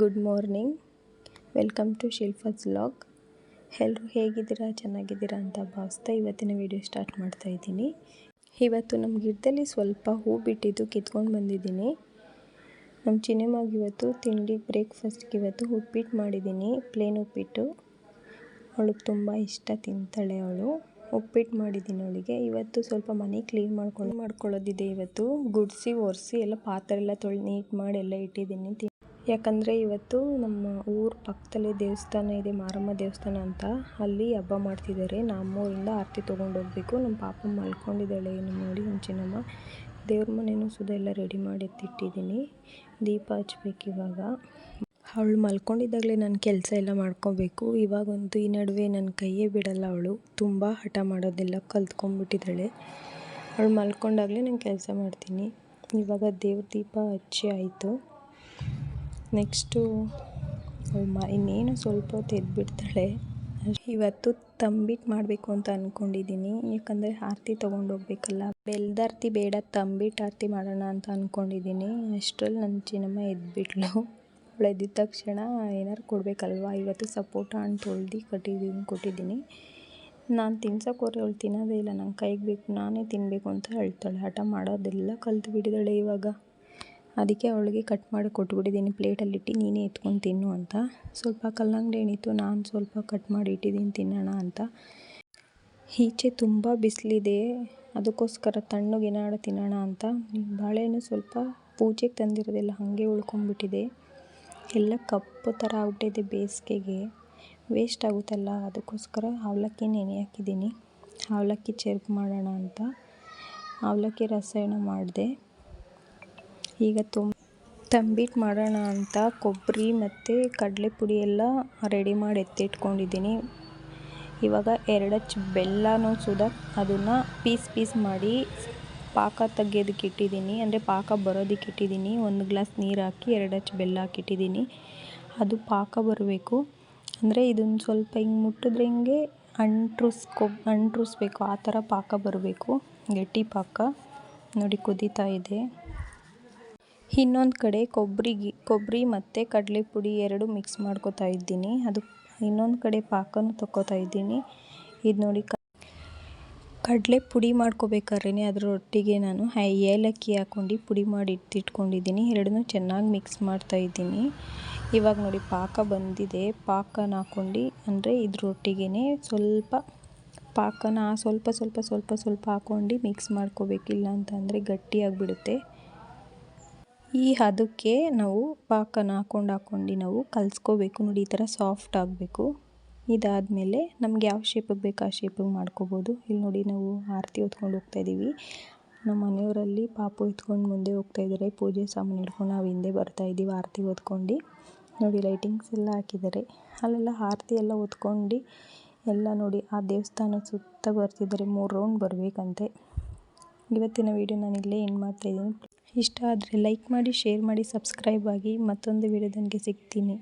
Good morning welcome to Shilpa's vlog ಎಲ್ಲರೂ ಹೇಗಿದ್ದೀರಾ, ಚೆನ್ನಾಗಿದ್ದೀರಾ ಅಂತ ಭಾವಿಸ್ತಾ ಇವತ್ತಿನ ವಿಡಿಯೋ ಸ್ಟಾರ್ಟ್ ಮಾಡ್ತಾ ಇದ್ದೀನಿ. ಇವತ್ತು ನಮ್ಮ ಗಿಡದಲ್ಲಿ ಸ್ವಲ್ಪ ಹೂ ಬಿಟ್ಟಿದ್ದು ಕಿತ್ಕೊಂಡು ಬಂದಿದ್ದೀನಿ. ನಮ್ಮ ಚಿನಿಮಾಗಿ ಇವತ್ತು ತಿಂಡಿ ಬ್ರೇಕ್ಫಾಸ್ಟ್ಗೆ ಇವತ್ತು ಉಪ್ಪಿಟ್ಟು ಮಾಡಿದ್ದೀನಿ ಪ್ಲೇನ್ ಉಪ್ಪಿಟ್ಟು. ಅವಳಿಗೆ ತುಂಬ ಇಷ್ಟ ತಿಂತಾಳೆ ಅವಳು. ಉಪ್ಪಿಟ್ಟು ಮಾಡಿದ್ದೀನಿ ಅವಳಿಗೆ. ಇವತ್ತು ಸ್ವಲ್ಪ ಮನೆ ಕ್ಲೀನ್ ಮಾಡ್ಕೊಂಡು ಮಾಡ್ಕೊಳ್ಳೋದಿದೆ ಇವತ್ತು. ಗುಡಿಸಿ, ಒರೆಸಿ ಎಲ್ಲ ಪಾತ್ರೆ ಎಲ್ಲ ತೊಳೆದು ನೀಟ್ ಮಾಡಿ ಎಲ್ಲ ಇಟ್ಟಿದ್ದೀನಿ. ಯಾಕಂದರೆ ಇವತ್ತು ನಮ್ಮ ಊರ ಪಕ್ಕದಲ್ಲೇ ದೇವಸ್ಥಾನ ಇದೆ, ಮಾರಮ್ಮ ದೇವಸ್ಥಾನ ಅಂತ. ಅಲ್ಲಿ ಹಬ್ಬ ಮಾಡ್ತಿದ್ದಾರೆ. ನಮ್ಮೂರಿಂದ ಆರತಿ ಹೋಗಬೇಕು ನಮ್ಮ ಪಾಪ ಮಲ್ಕೊಂಡಿದ್ದಾಳೆ ಏನು ನೋಡಿ ಹಂಚಿನಮ್ಮ. ದೇವ್ರ ಮನೆಯೂ ಸುದ ಎಲ್ಲ ರೆಡಿ ಮಾಡಿ ಎತ್ತಿಟ್ಟಿದ್ದೀನಿ ದೀಪ ಹಚ್ಬೇಕು ಇವಾಗ. ಅವಳು ಮಲ್ಕೊಂಡಿದ್ದಾಗಲೇ ನಾನು ಕೆಲಸ ಎಲ್ಲ ಮಾಡ್ಕೋಬೇಕು. ಇವಾಗಂತೂ ಈ ನಡುವೆ ನನ್ನ ಕೈಯೇ ಬಿಡಲ್ಲ ಅವಳು. ತುಂಬ ಹಠ ಮಾಡೋದೆಲ್ಲ ಕಲ್ತ್ಕೊಂಡ್ಬಿಟ್ಟಿದ್ದಾಳೆ. ಅವಳು ಮಲ್ಕೊಂಡಾಗಲೇ ನಾನು ಕೆಲಸ ಮಾಡ್ತೀನಿ. ಇವಾಗ ದೇವ್ರ ದೀಪ ಹಚ್ಚಿ ಆಯಿತು. ನೆಕ್ಸ್ಟು ಅವ್ಳು ಮ, ಇನ್ನೇನು ಸ್ವಲ್ಪ ಹೊತ್ತು ಎದ್ಬಿಡ್ತಾಳೆ ಇವತ್ತು ತಂಬಿಟ್ಟು ಮಾಡಬೇಕು ಅಂತ ಅಂದ್ಕೊಂಡಿದ್ದೀನಿ ಯಾಕಂದರೆ ಆರತಿ ತೊಗೊಂಡೋಗ್ಬೇಕಲ್ಲ ಬೆಲ್ದಾರ್ತಿ ಬೇಡ ತಂಬಿಟ್ಟು ಆರತಿ ಮಾಡೋಣ ಅಂತ ಅಂದ್ಕೊಂಡಿದ್ದೀನಿ ಅಷ್ಟರಲ್ಲಿ ನನ್ನ ಚಿನ್ನಮ್ಮ ಎದ್ಬಿಟ್ಲು. ಅವಳು ಎದ್ದಿದ ತಕ್ಷಣ ಏನಾರು ಕೊಡಬೇಕಲ್ವಾ? ಇವತ್ತು ಸಪೋಟ ಹಣ್ಣು ತೊಳ್ದು ಕಟ್ಟಿದ್ದೀನಿ ಕೊಟ್ಟಿದ್ದೀನಿ ನಾನು ತಿನ್ಸೋಕೆ ಹೋದ್ರೆ ಅವಳು ತಿನ್ನೋದೇ ಇಲ್ಲ. ನಂಗೆ ಕೈಗೆ ಬೇಕು, ನಾನೇ ತಿನ್ನಬೇಕು ಅಂತ ಹೇಳ್ತಾಳೆ. ಹಠ ಮಾಡೋದೆಲ್ಲ ಕಲ್ತು ಬಿಟ್ಟಿದ್ದಾಳೆ ಇವಾಗ. ಅದಕ್ಕೆ ಅವಳಿಗೆ ಕಟ್ ಮಾಡಿ ಕೊಟ್ಬಿಟ್ಟಿದ್ದೀನಿ. ಪ್ಲೇಟಲ್ಲಿಟ್ಟು ನೀನೇ ಎತ್ಕೊಂಡು ತಿನ್ನು ಅಂತ. ಸ್ವಲ್ಪ ಕಲ್ಲಂಗಡಿ ಹಣ್ಣಿತ್ತು ನಾನು ಸ್ವಲ್ಪ ಕಟ್ ಮಾಡಿ ಇಟ್ಟಿದ್ದೀನಿ ತಿನ್ನೋಣ ಅಂತ. ಈಚೆ ತುಂಬ ಬಿಸಿಲಿದೆ. ಅದಕ್ಕೋಸ್ಕರ ತಣ್ಣಗೆ ಏನಾದ್ರು ತಿನ್ನೋಣ ಅಂತ. ಬಾಳೆಹಣ್ಣು ಸ್ವಲ್ಪ ಪೂಜೆಗೆ ತಂದಿರೋದೆಲ್ಲ, ಹಾಗೆ ಉಳ್ಕೊಂಬಿಟ್ಟಿದೆ ಎಲ್ಲ ಕಪ್ಪು ಥರ ಆಗ್ಬಿಟ್ಟಿದೆ ಬೇಸಿಗೆಗೆ. ವೇಸ್ಟ್ ಆಗುತ್ತಲ್ಲ, ಅದಕ್ಕೋಸ್ಕರ ಅವಲಕ್ಕಿ ನೆನೆ ಹಾಕಿದ್ದೀನಿ ಅವಲಕ್ಕಿ ಚೆರ್ಕ್ ಮಾಡೋಣ ಅಂತ. ಅವಲಕ್ಕಿ ರಸಾಯನ ಮಾಡಿದೆ. ಈಗ ತುಂಬ ತಂಬಿಟ್ಟು ಮಾಡೋಣ ಅಂತ ಕೊಬ್ಬರಿ ಮತ್ತು ಕಡಲೆ ಪುಡಿ ಎಲ್ಲ ರೆಡಿ ಮಾಡಿ ಎತ್ತಿಟ್ಕೊಂಡಿದ್ದೀನಿ. ಇವಾಗ ಎರಡಚ್ಚು ಬೆಲ್ಲನೂ ಸುದ, ಅದನ್ನು ಪೀಸ್ ಪೀಸ್ ಮಾಡಿ ಪಾಕ ತೆಗೆಯೋದಕ್ಕೆ ಇಟ್ಟಿದ್ದೀನಿ. ಅಂದರೆ ಪಾಕ ಬರೋದಕ್ಕೆ ಇಟ್ಟಿದ್ದೀನಿ. ಒಂದು ಗ್ಲಾಸ್ ನೀರು ಹಾಕಿ ಎರಡಚ್ಚು ಬೆಲ್ಲ ಹಾಕಿಟ್ಟಿದ್ದೀನಿ ಅದು ಪಾಕ ಬರಬೇಕು. ಅಂದರೆ ಇದನ್ನು ಸ್ವಲ್ಪ ಹಿಂಗೆ ಮುಟ್ಟಿದ್ರೆ ಹಿಂಗೆ ಅಂಟ್ರಿಸ್ಕೊ ಅಂಟ್ರಿಸ್ಬೇಕು. ಆ ಥರ ಪಾಕ ಬರಬೇಕು. ಗಟ್ಟಿ ಪಾಕ. ನೋಡಿ ಕುದೀತಾ ಇದೆ. ಇನ್ನೊಂದು ಕಡೆ ಕೊಬ್ಬರಿಗೆ ಕೊಬ್ಬರಿ ಮತ್ತು ಕಡಲೆ ಪುಡಿ ಎರಡು ಮಿಕ್ಸ್ ಮಾಡ್ಕೊತಾ ಇದ್ದೀನಿ. ಅದು ಇನ್ನೊಂದು ಕಡೆ ಪಾಕನೂ ತಗೋತಾ ಇದ್ದೀನಿ. ಇದು ನೋಡಿ ಕಡಲೆ ಪುಡಿ ಮಾಡ್ಕೋಬೇಕಾದ್ರೆ ಅದರೊಟ್ಟಿಗೆ ನಾನು ಏಲಕ್ಕಿ ಹಾಕ್ಕೊಂಡು ಪುಡಿ ಮಾಡಿ ಇಟ್ಟಿಟ್ಕೊಂಡಿದ್ದೀನಿ. ಎರಡನ್ನೂ ಚೆನ್ನಾಗಿ ಮಿಕ್ಸ್ ಮಾಡ್ತಾ ಇದ್ದೀನಿ. ಇವಾಗ ನೋಡಿ ಪಾಕ ಬಂದಿದೆ. ಪಾಕನ ಹಾಕ್ಕೊಂಡು ಅಂದರೆ ಇದ್ರೊಟ್ಟಿಗೆ ಸ್ವಲ್ಪ ಪಾಕನ ಸ್ವಲ್ಪ ಸ್ವಲ್ಪ ಸ್ವಲ್ಪ ಸ್ವಲ್ಪ ಹಾಕ್ಕೊಂಡು ಮಿಕ್ಸ್ ಮಾಡ್ಕೋಬೇಕಿಲ್ಲ ಅಂತಂದರೆ ಗಟ್ಟಿಯಾಗಿಬಿಡುತ್ತೆ ಈ ಹದಕ್ಕೆ ನಾವು ಪಾಕನ ಹಾಕ್ಕೊಂಡು ಹಾಕ್ಕೊಂಡು ನಾವು ಕಲಿಸ್ಕೋಬೇಕು. ನೋಡಿ, ಈ ಥರ ಸಾಫ್ಟ್ ಆಗಬೇಕು. ಇದಾದಮೇಲೆ ನಮ್ಗೆ ಯಾವ ಶೇಪಿಗೆ ಬೇಕು ಆ ಶೇಪಿಗೆ ಮಾಡ್ಕೋಬೋದು. ಇಲ್ಲಿ ನೋಡಿ, ನಾವು ಆರತಿ ಹೊತ್ಕೊಂಡು ಹೋಗ್ತಾ ಇದ್ದೀವಿ ನಮ್ಮ ಮನೆಯವರಲ್ಲಿ ಪಾಪು ಎತ್ಕೊಂಡು ಮುಂದೆ ಹೋಗ್ತಾ ಇದ್ದಾರೆ. ಪೂಜೆ ಸಾಮಾನು ಹಿಡ್ಕೊಂಡು ನಾವು ಹಿಂದೆ ಬರ್ತಾ ಇದ್ದೀವಿ ಆರತಿ ಹೊತ್ಕೊಂಡು. ನೋಡಿ ಲೈಟಿಂಗ್ಸ್ ಎಲ್ಲ ಹಾಕಿದ್ದಾರೆ. ಅಲ್ಲೆಲ್ಲ ಆರತಿ ಎಲ್ಲ ಹೊತ್ಕೊಂಡು ಎಲ್ಲ ನೋಡಿ, ಆ ದೇವಸ್ಥಾನ ಸುತ್ತ ಬರ್ತಿದ್ದಾರೆ. ಮೂರು ರೌಂಡ್ ಬರಬೇಕಂತೆ. ಇವತ್ತಿನ ವೀಡಿಯೋ ನಾನು ಇಲ್ಲೇ ಏನು ಮಾಡ್ತಾಯಿದ್ದೀನಿ ಇಷ್ಟ ಆದರೆ ಲೈಕ್ ಮಾಡಿ ಶೇರ್ ಮಾಡಿ ಸಬ್ಸ್ಕ್ರೈಬ್ ಆಗಿ ಮತ್ತೊಂದು ವೀಡಿಯೋದೊಂದಿಗೆ ಸಿಗ್ತೀನಿ.